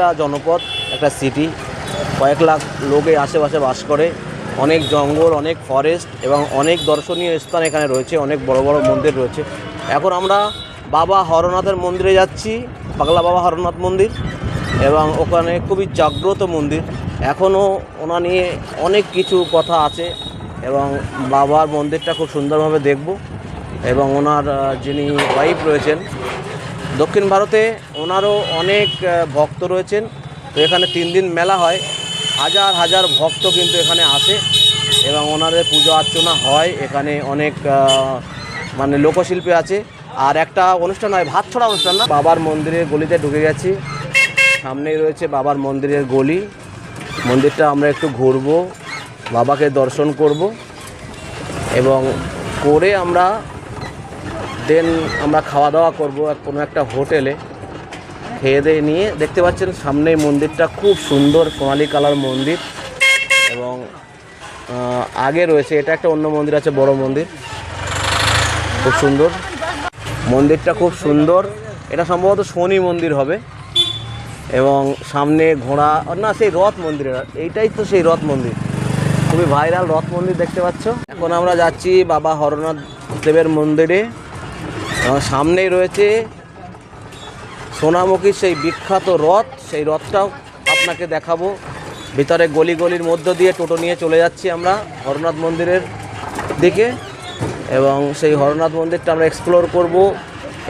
একটা জনপদ, একটা সিটি কয়েক লাখ লোক এই আশেপাশে বাস করে। অনেক জঙ্গল, অনেক ফরেস্ট এবং অনেক দর্শনীয় স্থান এখানে রয়েছে। অনেক বড় বড় মন্দির রয়েছে। এখন আমরা বাবা হরনাথের মন্দিরে যাচ্ছি, পাগলা বাবা হরনাথ মন্দির এবং ওখানে খুবই জাগ্রত মন্দির। এখনও ওনা নিয়ে অনেক কিছু কথা আছে এবং বাবার মন্দিরটা খুব সুন্দরভাবে দেখব এবং ওনার যিনি ওয়াইফ রয়েছেন দক্ষিণ ভারতে ওনারও অনেক ভক্ত রয়েছেন। তো এখানে তিন দিন মেলা হয়। হাজার হাজার ভক্ত কিন্তু এখানে আসে এবং ওনাদের পুজো অর্চনা হয়। এখানে অনেক মানে লোকশিল্পী আছে। আর একটা অনুষ্ঠান হয় ভাত ছড়া অনুষ্ঠান না? বাবার মন্দিরের গলিতে ঢুকে গেছি। সামনেই রয়েছে বাবার মন্দিরের গলি। মন্দিরটা আমরা একটু ঘুরবো, বাবাকে দর্শন করব। এবং করে আমরা দেন আমরা খাওয়া দাওয়া করব কোনো একটা হোটেলে। খেয়ে দিয়ে নিয়ে দেখতে পাচ্ছেন সামনেই মন্দিরটা খুব সুন্দর সোনালি কালার মন্দির এবং আগে রয়েছে, এটা একটা অন্য মন্দির আছে, বড় মন্দির। খুব সুন্দর। মন্দিরটা খুব সুন্দর। এটা সম্ভবত শনি মন্দির হবে। এবং সামনে ঘোড়া না, সেই রথ মন্দির এইটাই তো সেই রথ মন্দির। খুবই ভাইরাল রথ মন্দির দেখতে পাচ্ছ। এখন আমরা যাচ্ছি বাবা হরনাথ দেবের মন্দিরে। সামনেই রয়েছে সোনামুখীর সেই বিখ্যাত রথ। সেই রথটাও আপনাকে দেখাবো। ভিতরে গলি গলির মধ্য দিয়ে টোটো নিয়ে চলে যাচ্ছি আমরা হরনাথ মন্দিরের দিকে এবং সেই হরনাথ মন্দিরটা আমরা এক্সপ্লোর করব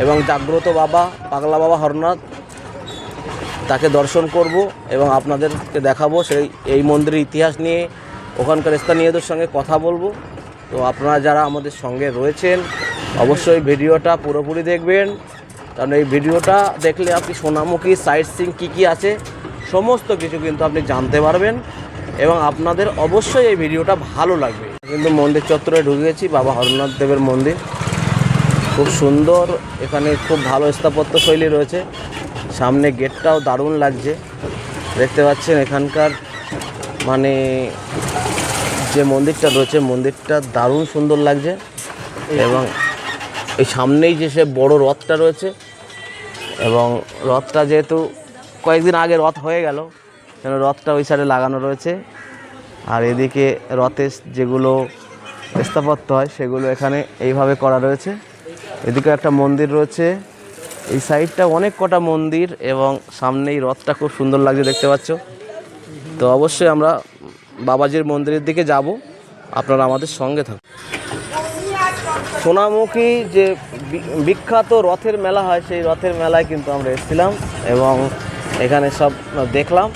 এবং জাগ্রত বাবা, পাগলা বাবা হরনাথ তাকে দর্শন করব এবং আপনাদেরকে দেখাবো সেই, এই মন্দিরের ইতিহাস নিয়ে, ওখানকার স্থানীয়দের সঙ্গে কথা বলব। তো আপনারা যারা আমাদের সঙ্গে রয়েছেন অবশ্যই ভিডিওটা পুরোপুরি দেখবেন। কারণ এই ভিডিওটা দেখলে আপনি সোনামুখী সাইট সিং কী কী আছে, সমস্ত কিছু কিন্তু আপনি জানতে পারবেন এবং আপনাদের অবশ্যই এই ভিডিওটা ভালো লাগবে। কিন্তু মন্দির চত্বরে ঢুকে গেছি বাবা হরনাথ দেবের মন্দির। খুব সুন্দর, এখানে খুব ভালো স্থাপত্য শৈলী রয়েছে। সামনে গেটটাও দারুণ লাগছে। দেখতে পাচ্ছেন এখানকার মানে যে মন্দিরটা রয়েছে, মন্দিরটা দারুণ সুন্দর লাগছে। এবং এই সামনেই যে সে বড় রথটা রয়েছে, এবং রথটা যেহেতু কয়েকদিন আগে রথ হয়ে গেল কেন রথটা ওই সাইডে লাগানো রয়েছে। আর এদিকে রথের যেগুলো স্থাপত্য হয়, সেগুলো এখানে এইভাবে করা রয়েছে। এদিকে একটা মন্দির রয়েছে। এই সাইডটা অনেক কটা মন্দির, এবং সামনেই রথটা খুব সুন্দর লাগছে দেখতে পাচ্ছ। তো অবশ্যই আমরা বাবাজির মন্দিরের দিকে যাব। আপনারা আমাদের সঙ্গে থাকুন। সোনামুখী যে বিখ্যাত রথের মেলা হয়, সেই রথের মেলায় কিন্তু আমরা এসেছিলাম এবং এখানে সব দেখলাম।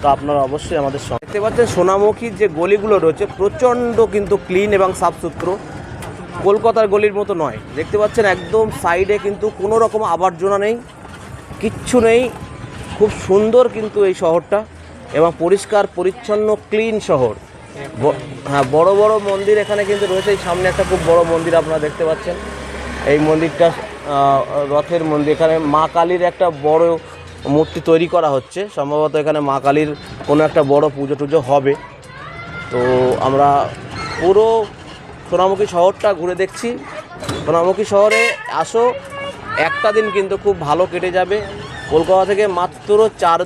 তো আপনারা অবশ্যই আমাদের সঙ্গে দেখতে পাচ্ছেন সোনামুখীর যে গলিগুলো রয়েছে, প্রচণ্ড কিন্তু ক্লিন এবং সাফসুতরো। কলকাতার গলির মতো নয়। দেখতে পাচ্ছেন একদম সাইডে কিন্তু কোনো রকম আবর্জনা নেই, কিচ্ছু নেই। খুব সুন্দর কিন্তু এই শহরটা এবং পরিষ্কার, পরিচ্ছন্ন ক্লিন শহর। হ্যাঁ বড় বড় মন্দির এখানে কিন্তু রয়েছে। এই সামনে একটা খুব বড় মন্দির আপনারা দেখতে পাচ্ছেন। এই মন্দিরটা রথের মন্দির। এখানে মা কালীর একটা বড় মূর্তি তৈরি করা হচ্ছে। সম্ভবত এখানে মা কালীর কোনো একটা বড় পুজো টুজো হবে। তো আমরা পুরো সোনামুখী শহরটা ঘুরে দেখছি। সোনামুখী শহরে আসো, একটা দিন কিন্তু খুব ভালো কেটে যাবে। কলকাতা থেকে মাত্র চার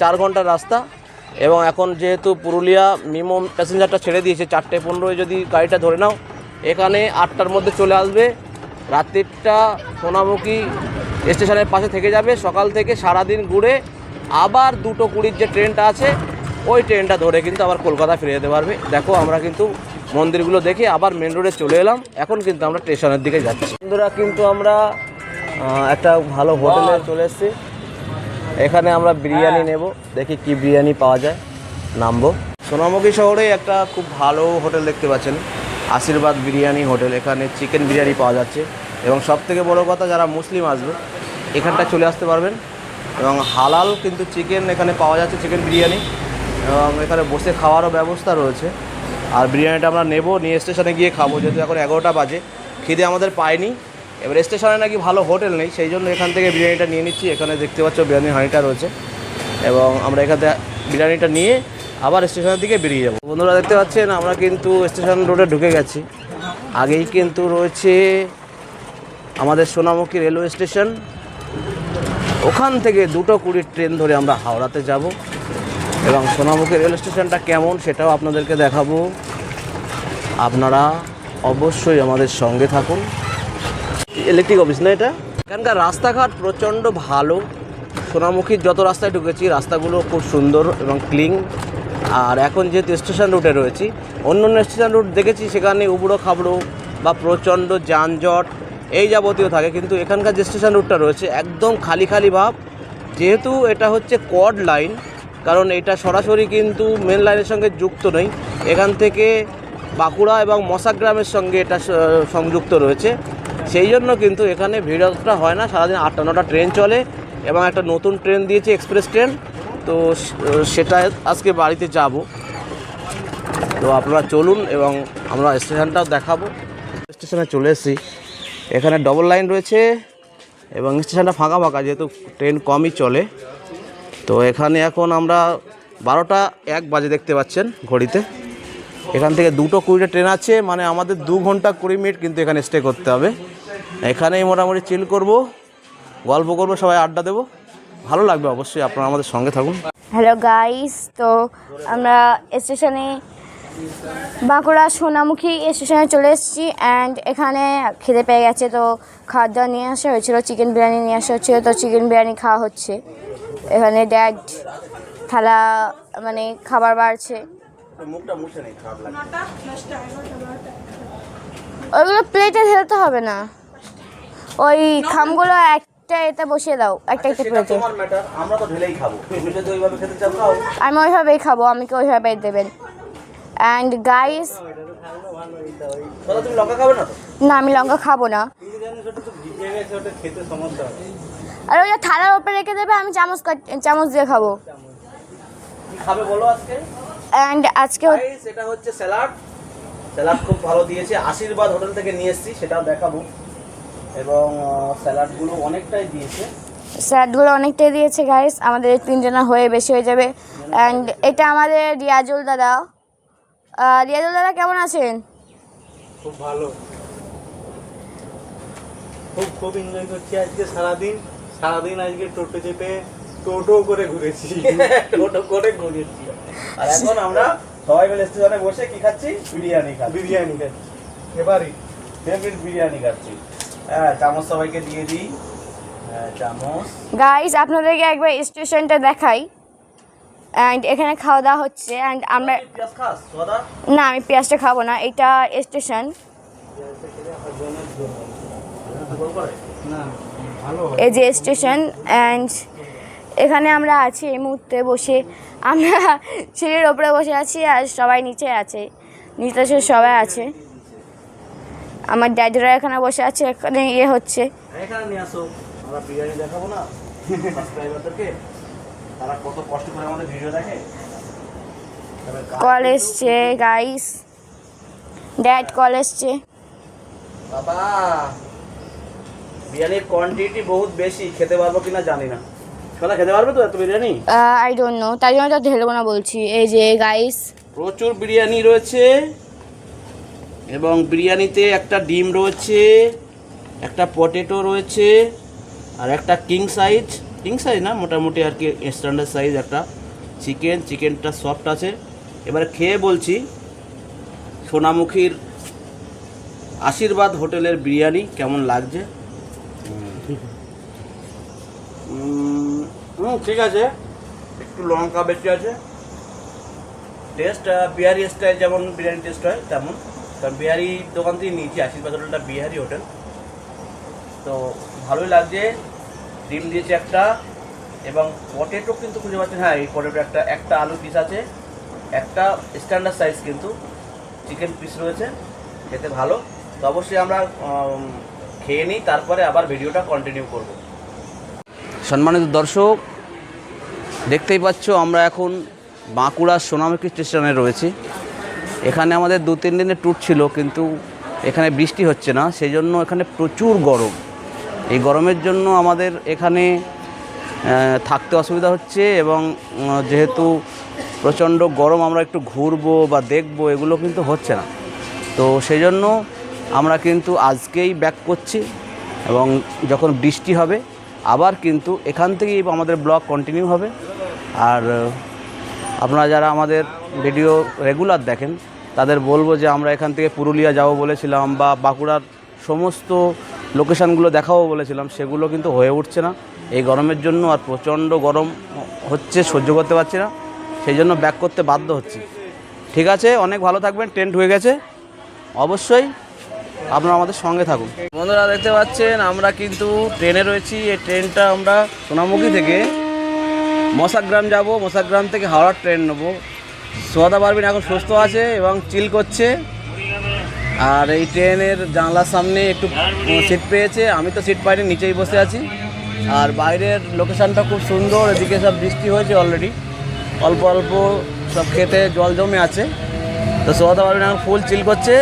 চার ঘণ্টার রাস্তা। এবং এখন যেহেতু পুরুলিয়া মিনিমাম প্যাসেঞ্জারটা ছেড়ে দিয়েছে চারটে পনেরোয় যদি গাড়িটা ধরে নাও এখানে আটটার মধ্যে চলে আসবে। রাত্রিটা সোনামুখী স্টেশনের পাশে থেকে যাবে সকাল থেকে সারাদিন ঘুরে আবার দুটো কুড়ির যে ট্রেনটা আছে ওই ট্রেনটা ধরে কিন্তু আবার কলকাতা ফিরে যেতে পারবে। দেখো আমরা কিন্তু মন্দিরগুলো দেখে আবার মেন রোডে চলে এলাম এখন কিন্তু আমরা স্টেশনের দিকে যাচ্ছি। বন্ধুরা কিন্তু আমরা একটা ভালো হোটেলে চলে এসেছি। এখানে আমরা বিরিয়ানি নেব। দেখি কি বিরিয়ানি পাওয়া যায়। নামবো। সোনামুখী শহরে একটা খুব ভালো হোটেল দেখতে পাচ্ছেন। আশীর্বাদ বিরিয়ানি হোটেল। এখানে চিকেন বিরিয়ানি পাওয়া যাচ্ছে। এবং সব থেকে বড়ো কথা যারা মুসলিম আসবে এখানটা চলে আসতে পারবেন। এবং হালাল কিন্তু চিকেন এখানে পাওয়া যাচ্ছে চিকেন বিরিয়ানি। এবং এখানে বসে খাওয়ারও ব্যবস্থা রয়েছে। আর বিরিয়ানিটা আমরা নেব নিয়ে স্টেশনে গিয়ে খাব। যেহেতু এখন এগারোটা বাজে। খিদে আমাদের পায়নি। এবার স্টেশনে নাকি ভালো হোটেল নেই, সেই জন্য এখান থেকে বিরিয়ানিটা নিয়ে নিচ্ছি। এখানে দেখতে পাচ্ছ বিরিয়ানি হাঁড়িটা রয়েছে। এবং আমরা এখান থেকে বিরিয়ানিটা নিয়ে আবার স্টেশনের দিকে বেরিয়ে যাব। বন্ধুরা, দেখতে পাচ্ছেন, আমরা কিন্তু স্টেশন রোডে ঢুকে গেছি। আগেই কিন্তু রয়েছে আমাদের সোনামুখী রেলওয়ে স্টেশন। ওখান থেকে দুটো কুড়ির ট্রেন ধরে আমরা হাওড়াতে যাব। এবং সোনামুখী রেল স্টেশনটা কেমন সেটাও আপনাদেরকে দেখাবো। আপনারা অবশ্যই আমাদের সঙ্গে থাকুন। ইলেকট্রিক অফিস না এটা? এখানকার রাস্তাঘাট প্রচণ্ড ভালো। সোনামুখীর যত রাস্তায় ঢুকেছি, রাস্তাগুলো খুব সুন্দর এবং ক্লিন আর এখন যেহেতু স্টেশন রুটে রয়েছি অন্য অন্য স্টেশন রুট দেখেছি, সেখানে উবড়ো খাবড়ো বা প্রচণ্ড যানজট, এই যাবতীয় থাকে। কিন্তু এখানকার যে স্টেশন রুটটা রয়েছে, একদম খালি খালি ভাব। যেহেতু এটা হচ্ছে কড লাইন কারণ এটা সরাসরি কিন্তু মেন লাইনের সঙ্গে যুক্ত নেই এখান থেকে বাঁকুড়া এবং মশাগ্রামের সঙ্গে এটা সংযুক্ত রয়েছে। সেই জন্য কিন্তু এখানে ভিড় ভিড়টা হয় না। সারাদিন আটটা, নটা ট্রেন চলে এবং একটা নতুন ট্রেন দিয়েছে এক্সপ্রেস ট্রেন। তো সেটা আজকে বাড়িতে যাব। তো আপনারা চলুন এবং আমরা স্টেশনটাও দেখাবো। স্টেশনে চলে এসেছি। এখানে ডবল লাইন রয়েছে এবং স্টেশনটা ফাঁকা ফাঁকা, যেহেতু ট্রেন কমই চলে। তো এখানে এখন আমরা বারোটা এক বাজে দেখতে পাচ্ছেন ঘড়িতে। এখান থেকে দুটো কুড়িটা ট্রেন আছে মানে আমাদের দু ঘণ্টা কুড়ি মিনিট কিন্তু এখানে স্টে করতে হবে। এখানেই মোটামুটি চিল করব গল্প করব সবাই আড্ডা দেবো। ভালো লাগবে অবশ্যই আপনারা আমাদের সঙ্গে থাকুন। হ্যালো গাইস তো আমরা স্টেশনে বাঁকুড়া সোনামুখী স্টেশনে চলে এসেছি অ্যান্ড এখানে খেতে পেয়ে গেছে তো খাওয়ার দাওয়া নিয়ে আসা হয়েছিল চিকেন বিরিয়ানি নিয়ে আসা হচ্ছিল তো চিকেন বিরিয়ানি খাওয়া হচ্ছে। এখানে ড্যাড থালা মানে খাবার বাড়ছে। মুখটা মুছে নেই খারাপ লাগে ওইগুলো প্লেটে ঢেলতে হবে না। ওই খামগুলো একটা এতে বসিয়ে দাও একটা একটা সেটা প্লেটে আমরা তো ঢেলেই খাব। ওইভাবে খেতে চাও আমি ওইভাবেই খাব আমাকে ওইভাবেই দেবেন? অ্যান্ড গাইস না আমি লঙ্কা খাব না। আর ওই থালার উপরে রেখে দেবে আমি চামচ চামচ দিয়ে খাব। কি খাবে বলো আজকে? অ্যান্ড আজকে এটা হচ্ছে স্যালাড স্যালাড খুব ভালো দিয়েছে। আশীর্বাদ হোটেল থেকে নিয়ে এসেছি সেটাও দেখাবো। এবং স্যালাডগুলো অনেকটাই দিয়েছে। স্যালাডগুলো অনেকটাই দিয়েছে গাইস আমাদের তিনজনা হয়ে বেশি হয়ে যাবে। অ্যান্ড এটা আমাদের রিয়াজুল দাদা। রিয়াজুল দাদা কেমন আছেন? খুব ভালো। খুব খুব এনজয় করছি আজকে সারাদিন। সারাদিন আজকে টোটো চেপে টোটো করে ঘুরেছি। টোটো করে ঘুরেছি। আর এখন আমরা সবাই মিলে স্টেশনে বসে কি খাচ্ছি? বিরিয়ানি খাচ্ছি। বিরিয়ানি খাচ্ছি। এবারই। ফেভারিট বিরিয়ানি খাচ্ছি। চামচ সবাইকে দিয়ে দিই। হ্যাঁ চামচ। গাইস আপনাদেরকে একবার স্টেশনটা দেখাই। অ্যান্ড এখানে খাওয়া দাওয়া হচ্ছে অ্যান্ড আমরা না আমি পেঁয়াজটা খাব না এটা স্টেশন। এই যে স্টেশন অ্যান্ড এখানে আমরা আছি এই মুহূর্তে বসে। আমরা সিঁড়ির ওপরে বসে আছি আর সবাই নিচে আছে। নিচে সবাই আছে। আমার ড্যাডিরা এখানে বসে আছে এখানে ইয়ে হচ্ছে। এখানে নিয়ে আসো। আমরা বিরিয়ানি দেখাবো না। সাবস্ক্রাইবারদেরকে তারা কত কষ্ট করে আমাদের ভিডিও দেখে। কল এসছে গাইস ড্যাড কল এসছে। বাবা বিরিয়ানির কোয়ান্টিটি বহুত বেশি। খেতে পারব কিনা জানি না। সোনা খেতে পারবে তো এত বিরিয়ানি? আই ডোন্ট নো তাই জন্য তো ঢেলবো না বলছি। এই যে গাইস প্রচুর বিরিয়ানি রয়েছে। এবং বিরিয়ানিতে একটা ডিম রয়েছে, একটা পটেটো রয়েছে, আর একটা কিং সাইজ কিং সাইজ না, মোটামুটি আর কি স্ট্যান্ডার্ড সাইজ একটা চিকেন চিকেনটা সফট আছে। এবার খেয়ে বলছি, সোনামুখীর আশীর্বাদ হোটেলের বিরিয়ানি কেমন লাগছে? হুম ঠিক আছে। একটু লঙ্কা বেশি আছে। টেস্ট বিহারি স্টাইল যেমন বিরিয়ানি টেস্ট হয়, তেমন। কারণ বিহারি দোকান থেকে নিয়েছি, আশীর্বাদ হোটেলটা বিহারি হোটেল। তো ভালোই লাগছে, ডিম দিয়েছে একটা, এবং পটেটো কিন্তু খুঁজে পাচ্ছেন হ্যাঁ এই পটেটো একটা একটা আলু পিস আছে, একটা স্ট্যান্ডার্ড সাইজ কিন্তু চিকেন পিস রয়েছে, খেতে ভালো। তো অবশ্যই আমরা খেয়ে নিই, তারপরে আবার ভিডিওটা কন্টিনিউ করব। সম্মানিত দর্শক, দেখতেই পাচ্ছ আমরা এখন বাঁকুড়া সোনামুখী স্টেশনে রয়েছি। এখানে আমাদের দু, তিন দিনের ট্যুর ছিল, কিন্তু এখানে বৃষ্টি হচ্ছে না সেই জন্য এখানে প্রচুর গরম। এই গরমের জন্য আমাদের এখানে থাকতে অসুবিধা হচ্ছে এবং যেহেতু প্রচণ্ড গরম, আমরা একটু ঘুরবো বা দেখব, এগুলো কিন্তু হচ্ছে না। তো সেই জন্য আমরা কিন্তু আজকেই ব্যাক করছি এবং যখন বৃষ্টি হবে, আবার কিন্তু এখান থেকেই আমাদের ব্লগ কন্টিনিউ হবে। আর, আপনারা যারা আমাদের ভিডিও রেগুলার দেখেন তাদের বলব যে আমরা এখান থেকে পুরুলিয়া যাব বলেছিলাম বা বাঁকুড়ার সমস্ত লোকেশানগুলো দেখাবো বলেছিলাম, সেগুলো কিন্তু হয়ে উঠছে না। এই গরমের জন্য আর প্রচণ্ড গরম হচ্ছে, সহ্য করতে পারছি না। সেই জন্য ব্যাক করতে বাধ্য হচ্ছি। ঠিক আছে, অনেক ভালো থাকবেন ট্রেন হয়ে গেছে। অবশ্যই আপনারা আমাদের সঙ্গে থাকুন। বন্ধুরা, দেখতে পাচ্ছেন, আমরা কিন্তু ট্রেনে রয়েছি। এই ট্রেনটা আমরা সোনামুখী থেকে মশাগ্রাম যাব। মশাগ্রাম থেকে হাওড়ার ট্রেন নেব। সোয়াদা পারবিন এখন সুস্থ আছে এবং চিল করছে। আর এই ট্রেনের জানলার সামনে একটু সিট পেয়েছে। আমি তো সিট পাইনি, নিচেই বসে আছি। আর বাইরের লোকেশানটা খুব সুন্দর, এদিকে সব বৃষ্টি হয়েছে অলরেডি অল্প অল্প সব খেতে জল জমে আছে। তো সোয়াদা পারবিন এখন ফুল চিল করছে।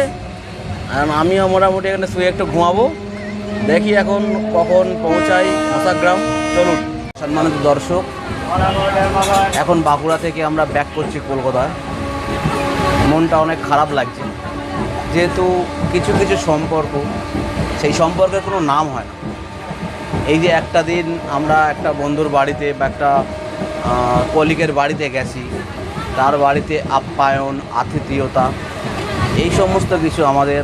আর আমিও মোটামুটি এখানে শুয়ে একটু ঘুমাবো। দেখি এখন কখন পৌঁছাই মশাগ্রাম। চলুন। সম্মানিত দর্শক, এখন বাঁকুড়া থেকে আমরা ব্যাক করছি কলকাতায়। মনটা অনেক খারাপ লাগছে। যেহেতু কিছু কিছু সম্পর্ক, সেই সম্পর্কের কোনো নাম হয় না। এই যে একটা দিন আমরা একটা বন্ধুর বাড়িতে বা একটা কলিকের বাড়িতে গেছি, তার বাড়িতে আপ্যায়ন, আতিথেয়তা, এই সমস্ত কিছু আমাদের,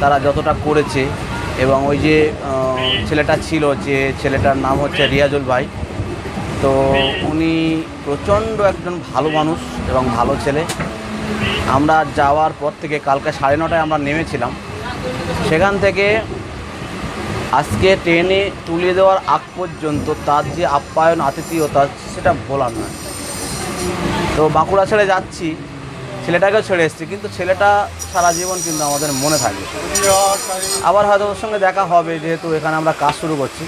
তারা যতটা করেছে এবং ওই যে ছেলেটা ছিল যে ছেলেটার নাম হচ্ছে রিয়াজুল ভাই। তো উনি প্রচণ্ড একজন ভালো মানুষ এবং ভালো ছেলে। আমরা যাওয়ার পর থেকে কালকে সাড়ে নটায় আমরা নেমেছিলাম। সেখান থেকে আজকে ট্রেনে তুলে দেওয়ার আগ পর্যন্ত তার যে আপ্যায়ন, আতিথেয়তা, সেটা ভোলার নয়। তো বাঁকুড়া ছেড়ে যাচ্ছি। ছেলেটাকেও ছেড়ে এসেছি, কিন্তু ছেলেটা সারা জীবন কিন্তু আমাদের মনে থাকবে। আবার হয়তো ওর সঙ্গে দেখা হবে, যেহেতু এখানে আমরা কাজ শুরু করছি।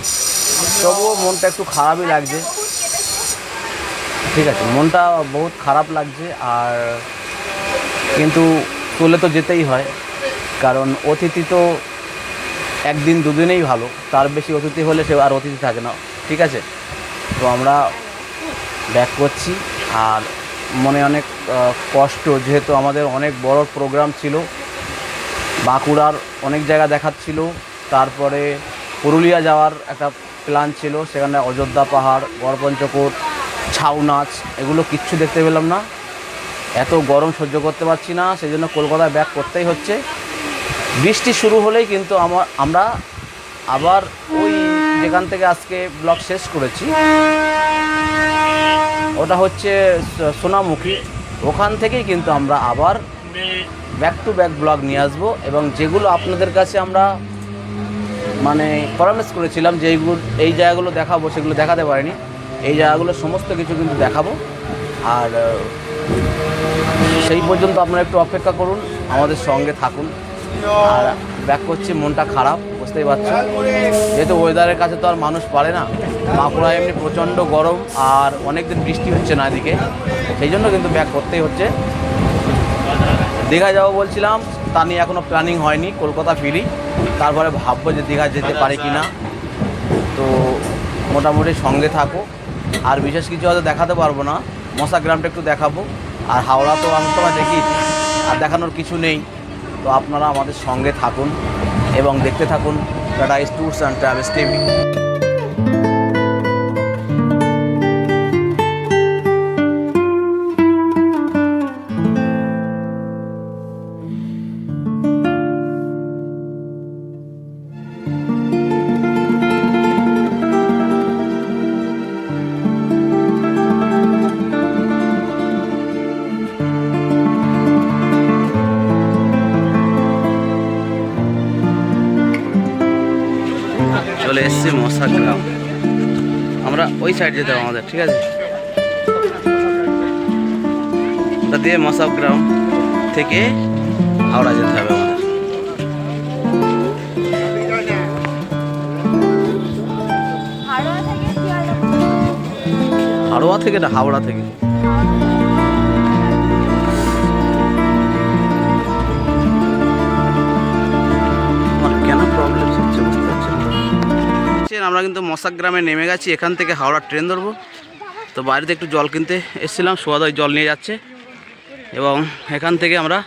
তবুও মনটা একটু খারাপই লাগছে। ঠিক আছে, মনটা বহুত খারাপ লাগছে, আর কিন্তু তুলে তো যেতেই হয়, কারণ অতিথি তো একদিন দুদিনেই ভালো, তার বেশি অতিথি হলে সে আর অতিথি থাকে না। ঠিক আছে, তো আমরা ব্যাক করছি, আর মনে অনেক কষ্ট, যেহেতু আমাদের অনেক বড় প্রোগ্রাম ছিল, বাঁকুড়ার অনেক জায়গা দেখাচ্ছিল, তারপরে পুরুলিয়া যাওয়ার একটা প্ল্যান ছিল, সেখানে অযোধ্যা পাহাড় গড়পঞ্চকোট ছাউ নাচ, এগুলো কিচ্ছু দেখতে পেলাম না। এত গরম সহ্য করতে পারছি না সেই জন্য কলকাতায় ব্যাক করতেই হচ্ছে। বৃষ্টি শুরু হলেই কিন্তু আমার আমরা আবার ওই যেখান থেকে আজকে ব্লগ শেষ করেছি, ওটা হচ্ছে সোনামুখী। ওখান থেকেই কিন্তু আমরা আবার ব্যাক টু ব্যাক ব্লগ নিয়ে আসব এবং যেগুলো আপনাদের কাছে আমরা মানে পরামর্শ করেছিলাম যে এইগুলো, এই জায়গাগুলো দেখাবো, সেগুলো দেখাতে পারিনি। এই জায়গাগুলো সমস্ত কিছু কিন্তু দেখাবো। আর সেই পর্যন্ত আপনারা একটু অপেক্ষা করুন, আমাদের সঙ্গে থাকুন। আর ব্যাক করছি, মনটা খারাপ। বুঝতেই পারছ। যেহেতু ওয়েদারের কাছে তো আর মানুষ পারে না। বাঁকুড়া এমনি প্রচণ্ড গরম আর অনেক দিন বৃষ্টি হচ্ছে না এদিকে। সেই জন্য কিন্তু ব্যাক করতেই হচ্ছে। দীঘা যাব বলছিলাম, তা নিয়ে এখনও প্ল্যানিং হয়নি, কলকাতা ফিরি। তারপরে ভাববো যে দীঘা যেতে পারি কি না তো মোটামুটি সঙ্গে থাকো। আর বিশেষ কিছু হয়তো দেখাতে পারব না। মশা গ্রামটা একটু দেখাবো। আর হাওড়া তো আমি তোমায় দেখি আর দেখানোর কিছু নেই। তো আপনারা আমাদের সঙ্গে থাকুন। এবং দেখতে থাকুন Tata tours and travels TV চলে এসছি মশা গ্রাম আমরা ওই সাইড যেতে হবে আমাদের ঠিক আছে? ওটা দিয়ে মশা গ্রাম থেকে হাওড়া যেতে হবে আমাদের। হাওড়া থেকে না হাওড়া থেকে? দেখছেন, আমরা কিন্তু মশাক গ্রামে নেমে গেছি এখান থেকে হাওড়ার ট্রেন ধরবো। তো বাড়িতে একটু জল কিনতে এসেছিলাম সোয়াদয় জল নিয়ে যাচ্ছে। এবং এখান থেকে আমরা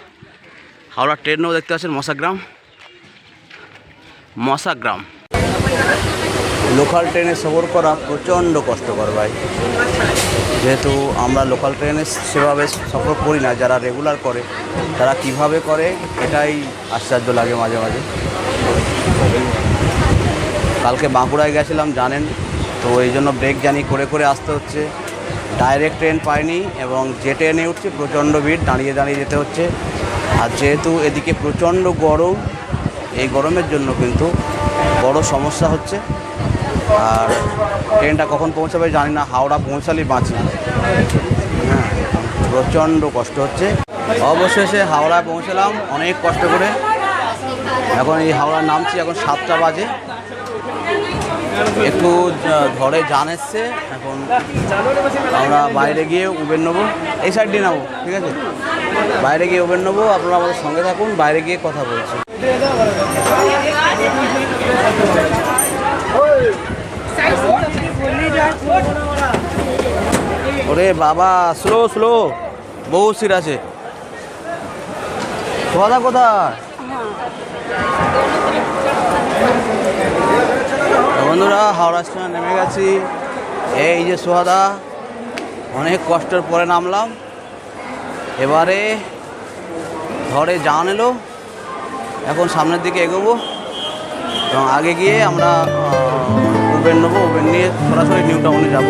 হাওড়ার ট্রেনও দেখতে পাচ্ছেন মশাগ্রাম মশাগ্রাম লোকাল ট্রেনে সফর করা প্রচণ্ড কষ্টকর ভাই। যেহেতু আমরা লোকাল ট্রেনে সেভাবে সফর করি না যারা রেগুলার করে তারা কীভাবে করে এটাই আশ্চর্য লাগে মাঝে মাঝে। কালকে বাঁকুড়ায় গেছিলাম, জানেন? তো এই জন্য ব্রেক জানি করে করে আসতে হচ্ছে। ডাইরেক্ট ট্রেন পাইনি এবং যে ট্রেনে উঠছি, প্রচণ্ড ভিড়, দাঁড়িয়ে দাঁড়িয়ে যেতে হচ্ছে। আর যেহেতু এদিকে প্রচণ্ড গরম, এই গরমের জন্য কিন্তু বড় সমস্যা হচ্ছে। আর ট্রেনটা কখন পৌঁছাবে জানি না, হাওড়া পৌঁছালেই বাঁচি। হ্যাঁ প্রচণ্ড কষ্ট হচ্ছে। অবশেষে হাওড়ায় পৌঁছলাম, অনেক কষ্ট করে। এখন এই হাওড়া নামছি, এখন সাতটা বাজে। একটু ঘরে জান এসছে, এখন আমরা বাইরে গিয়ে উবের নেব। এই সাইড দিয়ে নেব ঠিক আছে? বাইরে গিয়ে উবের নেব, আপনারা আমাদের সঙ্গে থাকুন, বাইরে গিয়ে কথা বলছি। ওরে বাবা স্লো স্লো বহু সিট আছে। সোহাদা কোথায়? বন্ধুরা, হাওড়া স্টেশনে নেমে গেছি। এই যে সোহাদা, অনেক কষ্টের পরে নামলাম। এবারে ঘরে জান এলো। এখন সামনের দিকে এগোবো। এবং আগে গিয়ে আমরা উবের নেব। উবের নিয়ে সরাসরি নিউ টাউনে যাব।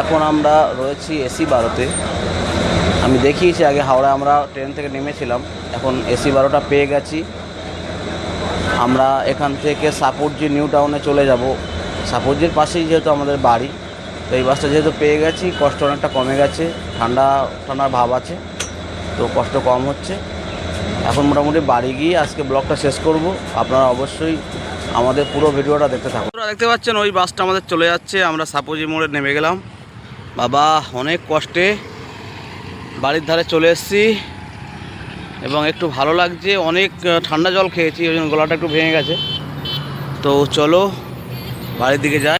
এখন আমরা রয়েছি এসি বারোতে। আমি দেখিয়েছি আগে হাওড়া আমরা ট্রেন থেকে নেমেছিলাম, এখন এসি বারোটা পেয়ে গেছি। আমরা এখান থেকে সাপুরজি নিউ টাউনে চলে যাব। সাপুরজির পাশেই যেহেতু আমাদের বাড়ি, তো এই বাসটা যেহেতু পেয়ে গেছি, কষ্ট অনেকটা কমে গেছে, ঠান্ডা, ঠান্ডার ভাব আছে, তো কষ্ট কম হচ্ছে। এখন মোটামুটি বাড়ি গিয়ে আজকে ব্লগটা শেষ করব। আপনারা অবশ্যই আমাদের পুরো ভিডিওটা দেখতে থাকুন। দেখতে পাচ্ছেন ওই বাসটা আমাদের চলে যাচ্ছে, আমরা সাপুজি মোড়ে নেমে গেলাম। বাবা, অনেক কষ্টে বাড়ির ধারে চলে এসেছি এবং একটু ভালো লাগছে, অনেক ঠান্ডা জল খেয়েছি, ওই জন্য গলাটা একটু ভেঙে গেছে। তো চলো, বাড়ির দিকে যাই।